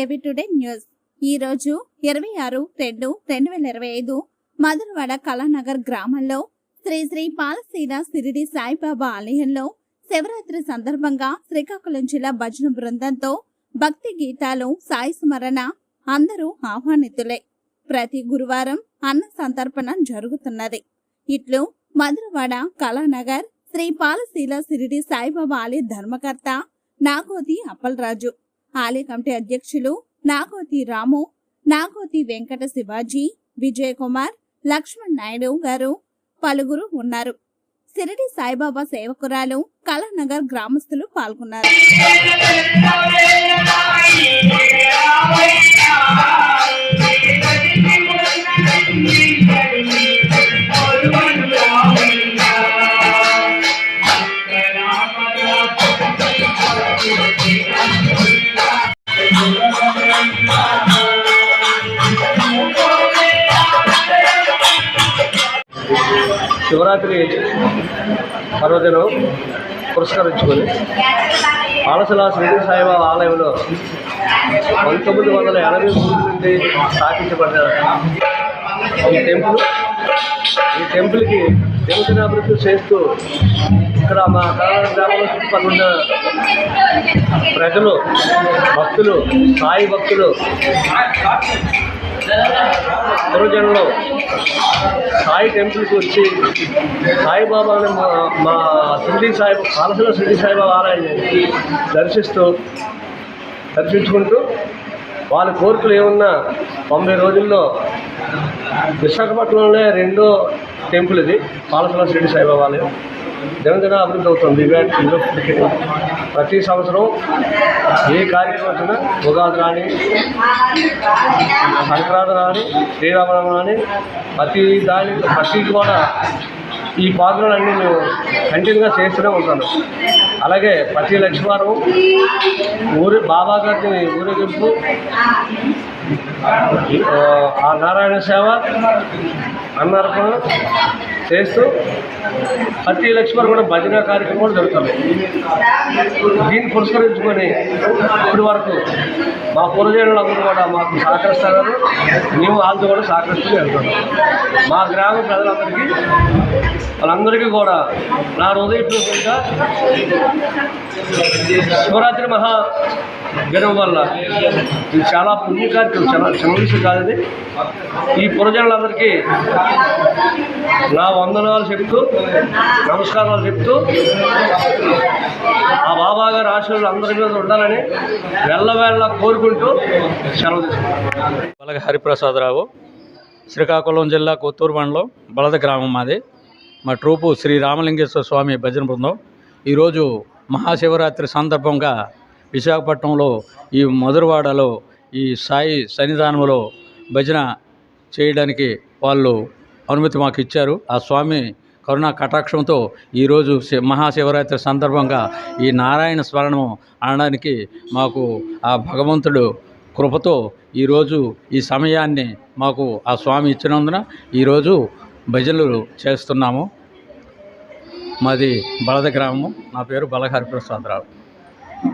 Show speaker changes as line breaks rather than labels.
ఏవి today news. ఈ రోజు ఇరవై ఆరు రెండు రెండు వేల ఇరవై ఐదు మధురవాడ కళానగర్ గ్రామంలో శ్రీ శ్రీ పాలసీల సిరిడి సాయిబాబా ఆలయంలో శివరాత్రి సందర్భంగా శ్రీకాకుళం జిల్లా భజన బృందంతో భక్తి గీతాలు సాయి స్మరణ అందరూ ఆహ్వానితులే. ప్రతి గురువారం అన్న సంతర్పణ జరుగుతున్నది. ఇట్లు మధురవాడ కళానగర్ శ్రీ పాలశీల సిరిడి సాయిబాబా ఆలయ ధర్మకర్త నాగోతి అప్పలరాజు ఆలయ కమిటీ అధ్యక్షులు నాగోతి రాము నాగోతి వెంకట శివాజీ విజయ్ కుమార్ లక్ష్మణ్ నాయుడు గారు పలువురు ఉన్నారు. సిరిడి సాయిబాబా సేవకురాలు కలనగర్ గ్రామస్తులు పాల్గొన్నారు.
శివరాత్రి పర్వదినం పురస్కరించుకొని ఆలసల శ్రీ సాయిబాబా ఆలయంలో పంతొమ్మిది వందల ఎనభై మూడు నుండి స్థాపించబడ్డారు ఈ టెంపుల్. ఈ టెంపుల్కి దేవతనాభివృద్ధి చేస్తూ ఇక్కడ మా కాలం గ్రామంలో చుట్టుపక్కల ఉన్న ప్రజలు భక్తులు సాయి భక్తులు పురజనులు సాయి టెంపుల్కి వచ్చి సాయిబాబాని మా మా షిరిడి సాయి పాలసల షిరిడి సాయిబాబా ఆలయాన్ని దర్శిస్తూ దర్శించుకుంటూ వాళ్ళ కోరికలు ఏమున్నా తొంభై రోజుల్లో విశాఖపట్నంలోనే రెండో టెంపుల్ ఇది పాలసల షిరిడి సాయిబాబా ఆలయం దినదిన అభివృద్ధి అవుతుంది ఇవాళ ప్రతి సంవత్సరం ఏ కార్యక్రమం వచ్చినా ఉగాది రాని సంక్రాంతి రాని శ్రీరామనవమి రాని ప్రతి దాని ప్రతి కూడా ఈ పాత్రలన్నీ మేము కంటిన్యూగా చేస్తూనే ఉంటాను. అలాగే ప్రతి లక్ష్మీవారం ఊరి బాబా గారిని ఊరేగింపు ఆ, నారాయణ సేవ అన్నార్పణ చేస్తూ ప్రతి లక్ష్మణ్ కూడా భజన కార్యక్రమం కూడా జరుగుతుంది దీన్ని పురస్కరించుకొని ఇప్పటి వరకు మా పూర్వజనులందరూ కూడా మాకు సహకరిస్తారు మేము వాళ్ళతో కూడా సహకరిస్తూ వెళ్తున్నాం. మా గ్రామ ప్రజలందరికీ వాళ్ళందరికీ కూడా నా హృదయపూర్వకంగా శివరాత్రి మహా దినం వల్ల ఇది చాలా పుణ్యకార్యం కార్యక్రమం చాలా చిన్న విషయం కాదు ఈ పురజనులందరికీ నా వందనాలు చెప్తూ నమస్కారాలు చెప్తూ ఆ బాబా గారి ఆశీర్వాదాలు అందరి మీద ఉండాలని వెళ్ళవేళ్ళ కోరుకుంటూ సెలవు తీసుకున్నాను
బలగ హరిప్రసాదరావు శ్రీకాకుళం జిల్లా కొత్తూరు మండలం బలద గ్రామం మాది. మా ట్రూపు శ్రీ రామలింగేశ్వర స్వామి భజన బృందం. ఈరోజు మహాశివరాత్రి సందర్భంగా విశాఖపట్నంలో ఈ మధురవాడలో ఈ సాయి సన్నిధానంలో భజన చేయడానికి వాళ్ళు అనుమతి మాకు ఇచ్చారు. ఆ స్వామి కరుణా కటాక్షంతో ఈరోజు మహాశివరాత్రి సందర్భంగా ఈ నారాయణ స్మరణం అనడానికి మాకు ఆ భగవంతుడు కృపతో ఈరోజు ఈ సమయాన్ని మాకు ఆ స్వామి ఇచ్చినందున ఈరోజు భజనలు చేస్తున్నాము. మాది బలద గ్రామము. నా పేరు బలహరిప్రసాదరావు.